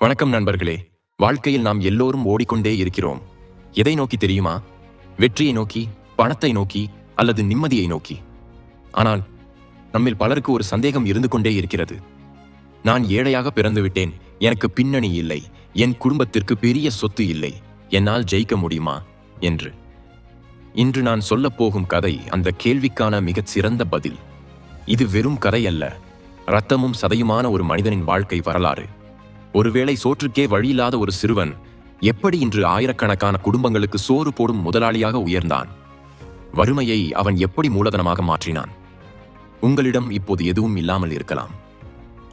வணக்கம் நண்பர்களே. வாழ்க்கையில் நாம் எல்லோரும் ஓடிக்கொண்டே இருக்கிறோம். எதை நோக்கி தெரியுமா? வெற்றியை நோக்கி பணத்தை நோக்கி அல்லது நிம்மதியை நோக்கி? ஆனால் நம்மில் பலருக்கு ஒரு சந்தேகம் இருந்து கொண்டே இருக்கிறது. நான் ஏழையாக பிறந்துவிட்டேன் எனக்கு பின்னணி இல்லை. என் குடும்பத்திற்கு பெரிய சொத்து இல்லை. என்னால் ஜெயிக்க முடியுமா? என்று. இன்று நான் சொல்லப் போகும் கதை அந்த கேள்விக்கான மிகச் சிறந்த பதில். இது வெறும் கதை அல்ல. ரத்தமும் சதையுமான ஒரு மனிதனின் வாழ்க்கை வரலாறு. ஒருவேளை சோற்றுக்கே வழியில்லாத ஒரு சிறுவன் எப்படி இன்று ஆயிரக்கணக்கான குடும்பங்களுக்கு சோறு போடும் முதலாளியாக உயர்ந்தான்? வறுமையை அவன் எப்படி மூலதனமாக மாற்றினான்? உங்களிடம் இப்போது எதுவும் இல்லாமல் இருக்கலாம்.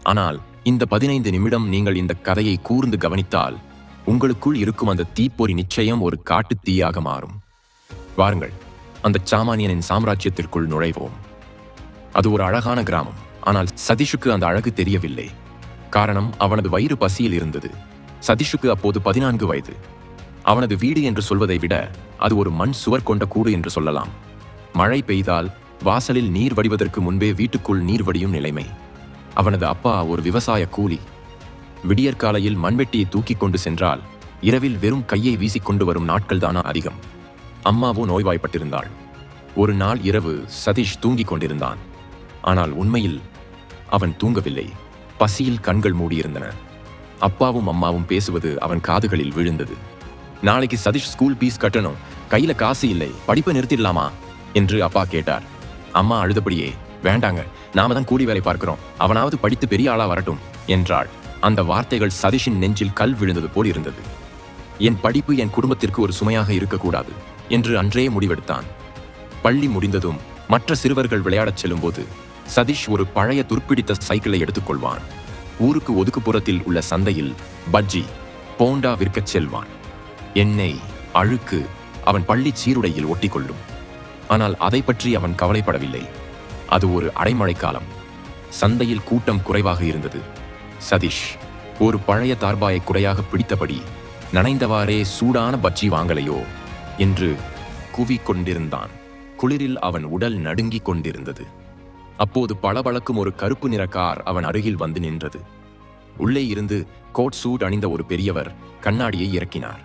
ஆனால் இந்த பதினைந்து நிமிடம் நீங்கள் இந்த கதையை கூர்ந்து கவனித்தால் உங்களுக்குள் இருக்கும் அந்த தீப்பொறி நிச்சயம் ஒரு காட்டுத் தீயாக மாறும். வாருங்கள் அந்த சாமானியனின் சாம்ராஜ்யத்திற்குள் நுழைவோம். அது ஒரு அழகான கிராமம் ஆனால் சதீஷுக்கு அந்த அழகு தெரியவில்லை. காரணம் அவனது வயிறு பசியில் இருந்தது. சதீஷுக்கு அப்போது பதினான்கு வயது. அவனது வீடு என்று சொல்வதை விட அது ஒரு மண் சுவர் கொண்ட கூடு என்று சொல்லலாம். மழை பெய்தால் வாசலில் நீர் வடிவதற்கு முன்பே வீட்டுக்குள் நீர் வடியும் நிலைமை. அவனது அப்பா ஒரு விவசாய கூலி. விடியற்காலையில் மண்வெட்டியை தூக்கிக் கொண்டு சென்றால் இரவில் வெறும் கையை வீசிக்கொண்டு வரும் நாட்கள்தானா அதிகம். அம்மாவோ நோய்வாய்ப்பட்டிருந்தாள். ஒரு நாள் இரவு சதீஷ் தூங்கிக் கொண்டிருந்தான். ஆனால் உண்மையில் அவன் தூங்கவில்லை. பசியில் கண்கள் மூடியிருந்தன. அப்பாவும் அம்மாவும் பேசுவது அவன் காதுகளில் விழுந்தது. நாளைக்கு சதீஷ் ஸ்கூல் பீஸ் கட்டணும். கையில காசு இல்லை. படிப்பை நிறுத்திடலாமா? என்று அப்பா கேட்டார். அம்மா அழுதபடியே வேண்டாங்க. நாம தான் கூலி வேலை பார்க்கிறோம். அவனாவது படித்து பெரிய ஆளா வரட்டும் என்றாள். அந்த வார்த்தைகள் சதீஷின் நெஞ்சில் கல் விழுந்தது போல் இருந்தது. என் படிப்பு என் குடும்பத்திற்கு ஒரு சுமையாக இருக்கக்கூடாது என்று அன்றே முடிவெடுத்தான். பள்ளி முடிந்ததும் மற்ற சிறுவர்கள் விளையாடச் செல்லும்போது சதீஷ் ஒரு பழைய துருப்பிடித்த சைக்கிளை எடுத்துக்கொள்வான். ஊருக்கு ஒதுக்குப்புறத்தில் உள்ள சந்தையில் பஜ்ஜி போண்டா விற்கச் செல்வான். எண்ணெய் அழுக்கு அவன் பள்ளி சீருடையில் ஒட்டிக்கொள்ளும். ஆனால் அதை பற்றி அவன் கவலைப்படவில்லை. அது ஒரு அடைமழை காலம் சந்தையில் கூட்டம் குறைவாக இருந்தது. சதீஷ் ஒரு பழைய தார்பாயை குறையாக பிடித்தபடி நனைந்தவாறே சூடான பஜ்ஜி வாங்கலையோ? என்று கூவிக்கொண்டிருந்தான். குளிரில் அவன் உடல் நடுங்கிக் கொண்டிருந்தது. அப்போது பளபளக்கும் ஒரு கருப்பு நிற கார் அவன் அருகில் வந்து நின்றது. உள்ளே இருந்து கோட் சூட் அணிந்த ஒரு பெரியவர் கண்ணாடியை இறக்கினார்.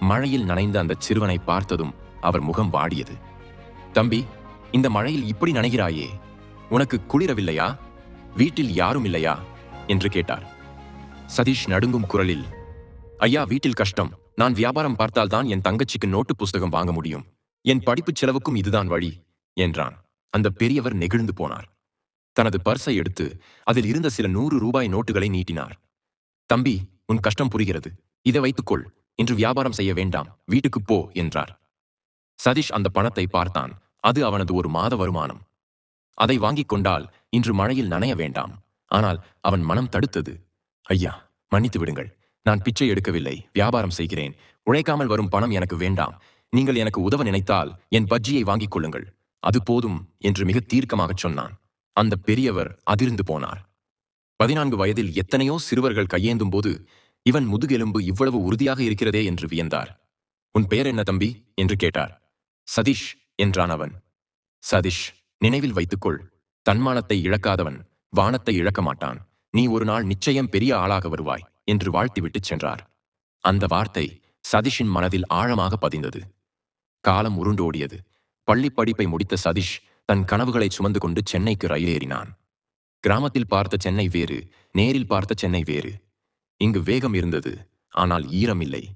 மழையில் நனைந்த அந்த சிறுவனை பார்த்ததும் அவர் முகம் வாடியது. தம்பி இந்த மழையில் இப்படி நனைகிறாயே உனக்கு குளிரவில்லையா? வீட்டில் யாரும் இல்லையா? என்று கேட்டார். சதீஷ் நடுங்கும் குரலில் ஐயா வீட்டில் கஷ்டம். நான் வியாபாரம் பார்த்தால்தான் என் தங்கச்சிக்கு நோட்டு புஸ்தகம் வாங்க முடியும். என் படிப்புச் செலவுக்கும் இதுதான் வழி என்றான். அந்த பெரியவர் நெகிழ்ந்து போனார். தனது பர்ஸை எடுத்து அதில் இருந்த சில நூறு ரூபாய் நோட்டுகளை நீட்டினார். தம்பி உன் கஷ்டம் புரிகிறது. இதை வைத்துக்கொள். இன்று வியாபாரம் செய்ய வேண்டாம். வீட்டுக்குப் போ என்றார். சதீஷ் அந்த பணத்தை பார்த்தான். அது அவனது ஒரு மாத வருமானம். அதை வாங்கிக் கொண்டால் இன்று மழையில் நனைய வேண்டாம். ஆனால் அவன் மனம் தடுத்தது. ஐயா மன்னித்து விடுங்கள். நான் பிச்சை எடுக்கவில்லை. வியாபாரம் செய்கிறேன். உழைக்காமல் வரும் பணம் எனக்கு வேண்டாம். நீங்கள் எனக்கு உதவ நினைத்தால் என் பஜ்ஜியை வாங்கிக் கொள்ளுங்கள். அது போதும் என்று மிக தீர்க்கமாகச் சொன்னான். அந்த பெரியவர் அதிர்ந்து போனார். பதினான்கு வயதில் எத்தனையோ சிறுவர்கள் கையேந்தும் போது இவன் முதுகெலும்பு இவ்வளவு உறுதியாக இருக்கிறதே என்று வியந்தார். உன் பெயர் என்ன தம்பி? என்று கேட்டார். சதீஷ் என்றான் அவன். சதீஷ் நினைவில் வைத்துக்கொள். தன்மானத்தை இழக்காதவன் வானத்தை இழக்க மாட்டான். நீ ஒரு நாள் நிச்சயம் பெரிய ஆளாக வருவாய் என்று வாழ்த்திவிட்டுச் சென்றார். அந்த வார்த்தை சதீஷின் மனதில் ஆழமாக பதிந்தது. காலம் உருண்டோடியது. பள்ளிப் படிப்பை முடித்த சதீஷ் தன் கனவுகளை சுமந்து கொண்டு சென்னைக்கு ரயில் ஏறினான். கிராமத்தில் பார்த்த சென்னை வேறு நேரில் பார்த்த சென்னை வேறு. இங்கு வேகம் இருந்தது ஆனால் ஈரம் இல்லை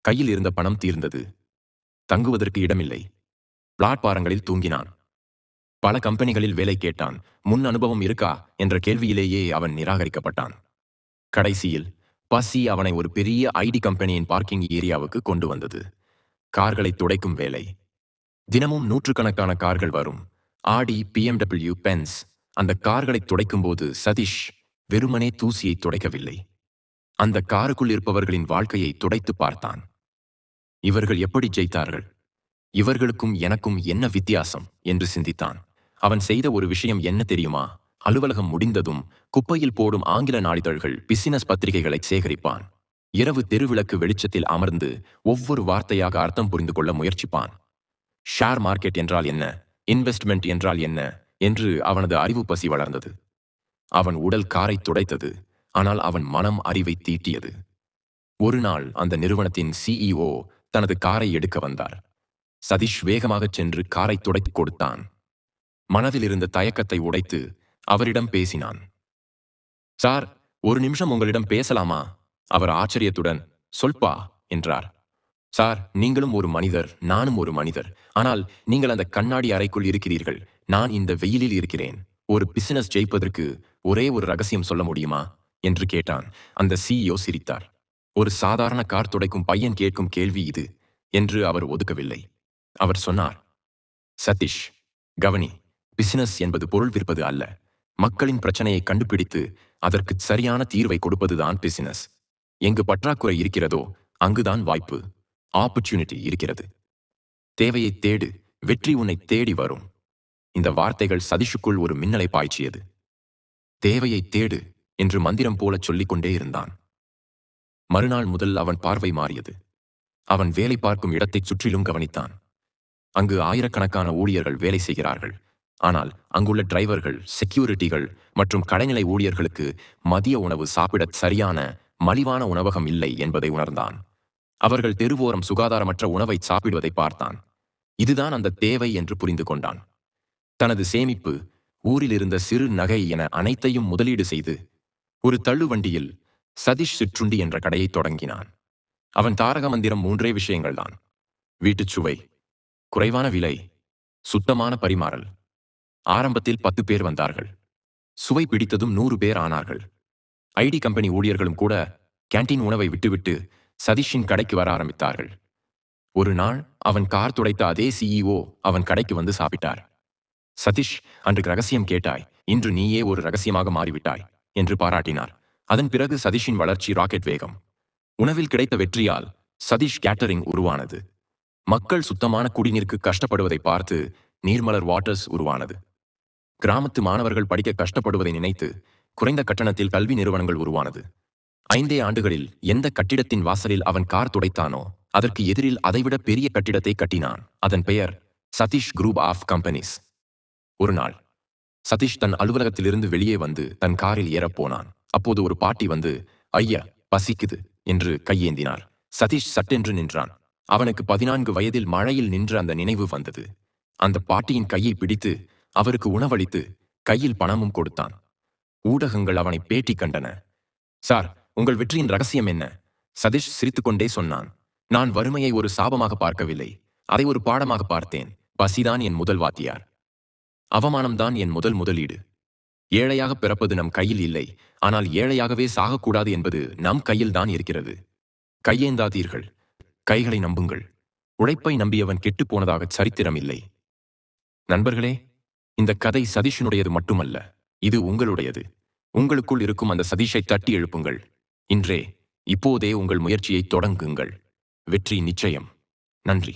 கையில் இருந்த பணம் தீர்ந்தது. தங்குவதற்கு இடமில்லை. பிளாட்பாரங்களில் தூங்கினான். பல கம்பெனிகளில் வேலை கேட்டான். முன் அனுபவம் இருக்கா? என்ற கேள்வியிலேயே அவன் நிராகரிக்கப்பட்டான். கடைசியில் பசி அவனை ஒரு பெரிய ஐடி கம்பெனியின் பார்க்கிங் ஏரியாவுக்கு கொண்டு வந்தது. கார்களை துடைக்கும் வேலை தினமும் நூற்றுக்கணக்கான கார்கள் வரும். ஆடி பிஎம்டபிள்யூ பென்ஸ் அந்த கார்களை துடைக்கும்போது சதீஷ் வெறுமனே தூசியை துடைக்கவில்லை. அந்த காருக்குள் இருப்பவர்களின் வாழ்க்கையை துடைத்து பார்த்தான். இவர்கள் எப்படி ஜெயித்தார்கள்? இவர்களுக்கும் எனக்கும் என்ன வித்தியாசம்? என்று சிந்தித்தான். அவன் செய்த ஒரு விஷயம் என்ன தெரியுமா? அலுவலகம் முடிந்ததும் குப்பையில் போடும் ஆங்கில நாளிதழ்கள் பிசினஸ் பத்திரிகைகளை சேகரிப்பான். இரவு தெருவிளக்கு வெளிச்சத்தில் அமர்ந்து ஒவ்வொரு வார்த்தையாக அர்த்தம் புரிந்து கொள்ள முயற்சிப்பான். ஷேர் மார்க்கெட் என்றால் என்ன? இன்வெஸ்ட்மெண்ட் என்றால் என்ன? என்று அவனது அறிவு பசி வளர்ந்தது. அவன் உடல் காரை துடைத்தது. ஆனால் அவன் மனம் அறிவை தீட்டியது. ஒரு நாள் அந்த நிறுவனத்தின் சிஇஓ தனது காரை எடுக்க வந்தார். சதீஷ் வேகமாகச் சென்று காரை துடைத்துக் கொடுத்தான். மனதில் இருந்த தயக்கத்தை உடைத்து அவரிடம் பேசினான். சார் ஒரு நிமிஷம் உங்களிடம் பேசலாமா? அவர் ஆச்சரியத்துடன் சொல்பா என்றார். சார் நீங்களும் ஒரு மனிதர் நானும் ஒரு மனிதர். ஆனால் நீங்கள் அந்த கண்ணாடி அறைக்குள் இருக்கிறீர்கள். நான் இந்த வெயிலில் இருக்கிறேன். ஒரு பிசினஸ் ஜெயிப்பதற்கு ஒரே ஒரு ரகசியம் சொல்ல முடியுமா? என்று கேட்டான். அந்த சிஇஓ சிரித்தார். ஒரு சாதாரண கார் துடைக்கும் பையன் கேட்கும் கேள்வி இது என்று அவர் ஒதுக்கவில்லை. அவர் சொன்னார் சதீஷ் கவனி பிசினஸ் என்பது பொருள் விற்பது அல்ல. மக்களின் பிரச்சனையை கண்டுபிடித்து அதற்கு சரியான தீர்வை கொடுப்பதுதான் பிசினஸ் எங்கு பற்றாக்குறை இருக்கிறதோ அங்குதான் வாய்ப்பு. ஆப்பர்ச்சுனிட்டி இருக்கிறது. தேவையை தேடு வெற்றி உன்னை தேடி வரும். இந்த வார்த்தைகள் சதிஷுக்குள் ஒரு மின்னலை பாய்ச்சியது. தேவையை தேடு என்று மந்திரம் போல சொல்லிக்கொண்டே இருந்தான். மறுநாள் முதல் அவன் பார்வை மாறியது. அவன் வேலை பார்க்கும் இடத்தைச் சுற்றிலும் கவனித்தான். அங்கு ஆயிரக்கணக்கான ஊழியர்கள் வேலை செய்கிறார்கள். ஆனால் அங்குள்ள டிரைவர்கள் செக்யூரிட்டிகள் மற்றும் கடைநிலை ஊழியர்களுக்கு மதிய உணவு சாப்பிடச் சரியான மலிவான உணவகம் இல்லை என்பதை உணர்ந்தான். அவர்கள் தெருவோரம் சுகாதாரமற்ற உணவை சாப்பிடுவதை பார்த்தான். இதுதான் அந்த தேவை என்று புரிந்து கொண்டான். தனது சேமிப்பு ஊரில் இருந்த சிறு நகை என அனைத்தையும் முதலீடு செய்து ஒரு தள்ளுவண்டியில் சதீஷ் சிற்றுண்டி என்ற கடையை தொடங்கினான். அவன் தாரக மந்திரம் மூன்றே விஷயங்கள்தான் வீட்டுச் சுவை குறைவான விலை சுத்தமான பரிமாறல். ஆரம்பத்தில் பத்து பேர் வந்தார்கள். சுவை பிடித்ததும் நூறு பேர் ஆனார்கள். ஐடி கம்பெனி ஊழியர்களும் கூட கேண்டீன் உணவை விட்டுவிட்டு சதீஷின் கடைக்கு வர ஆரம்பித்தார்கள். ஒரு நாள் அவன் கார் துடைத்த அதே சிஇஓ அவன் கடைக்கு வந்து சாப்பிட்டார். சதீஷ் அன்று ரகசியம் கேட்டாய். இன்று நீயே ஒரு ரகசியமாக மாறிவிட்டாய் என்று பாராட்டினார். அதன் பிறகு சதீஷின் வளர்ச்சி ராக்கெட் வேகம். உணவில் கிடைத்த வெற்றியால் சதீஷ் கேட்டரிங் உருவானது. மக்கள் சுத்தமான குடிநீருக்கு கஷ்டப்படுவதை பார்த்து நீர்மலர் வாட்டர்ஸ் உருவானது. கிராமத்து மாணவர்கள் படிக்க கஷ்டப்படுவதை நினைத்து குறைந்த கட்டணத்தில் கல்வி நிறுவனங்கள் உருவானது. ஐந்தே ஆண்டுகளில் எந்த கட்டிடத்தின் வாசலில் அவன் கார் துடைத்தானோ அதற்கு எதிரில் அதைவிட பெரிய கட்டிடத்தை கட்டினான். அதன் பெயர் சதீஷ் குரூப் ஆஃப் கம்பெனிஸ் ஒரு நாள் சதீஷ் தன் அலுவலகத்திலிருந்து வெளியே வந்து தன் காரில் ஏறப்போனான் அப்போது ஒரு பாட்டி வந்து ஐயா பசிக்குது என்று கையேந்தினார். சதீஷ் சட்டென்று நின்றான். அவனுக்கு பதினான்கு வயதில் மழையில் நின்ற அந்த நினைவு வந்தது. அந்த பாட்டியின் கையை பிடித்து அவருக்கு உணவளித்து கையில் பணமும் கொடுத்தான். ஊடகங்கள் அவனை பேட்டி கண்டன. சார் உங்கள் வெற்றியின் ரகசியம் என்ன? சதீஷ் சிரித்துக்கொண்டே சொன்னான். நான் வறுமையை ஒரு சாபமாக பார்க்கவில்லை. அதை ஒரு பாடமாக பார்த்தேன். பசிதான் என் முதல் வாத்தியார். அவமானம்தான் என் முதல் முதலீடு. ஏழையாக பிறப்பது நம் கையில் இல்லை. ஆனால் ஏழையாகவே சாகக்கூடாது என்பது நம் கையில்தான் இருக்கிறது. கையேந்தாதீர்கள். கைகளை நம்புங்கள். உழைப்பை நம்பியவன் கெட்டுப்போனதாக சரித்திரம் இல்லை நண்பர்களே இந்த கதை சதீஷனுடையது மட்டுமல்ல. இது உங்களுடையது. உங்களுக்குள் இருக்கும் அந்த சதீஷை தட்டி எழுப்புங்கள். இன்றே இப்போதே உங்கள் முயற்சியை தொடங்குங்கள். வெற்றி நிச்சயம். நன்றி.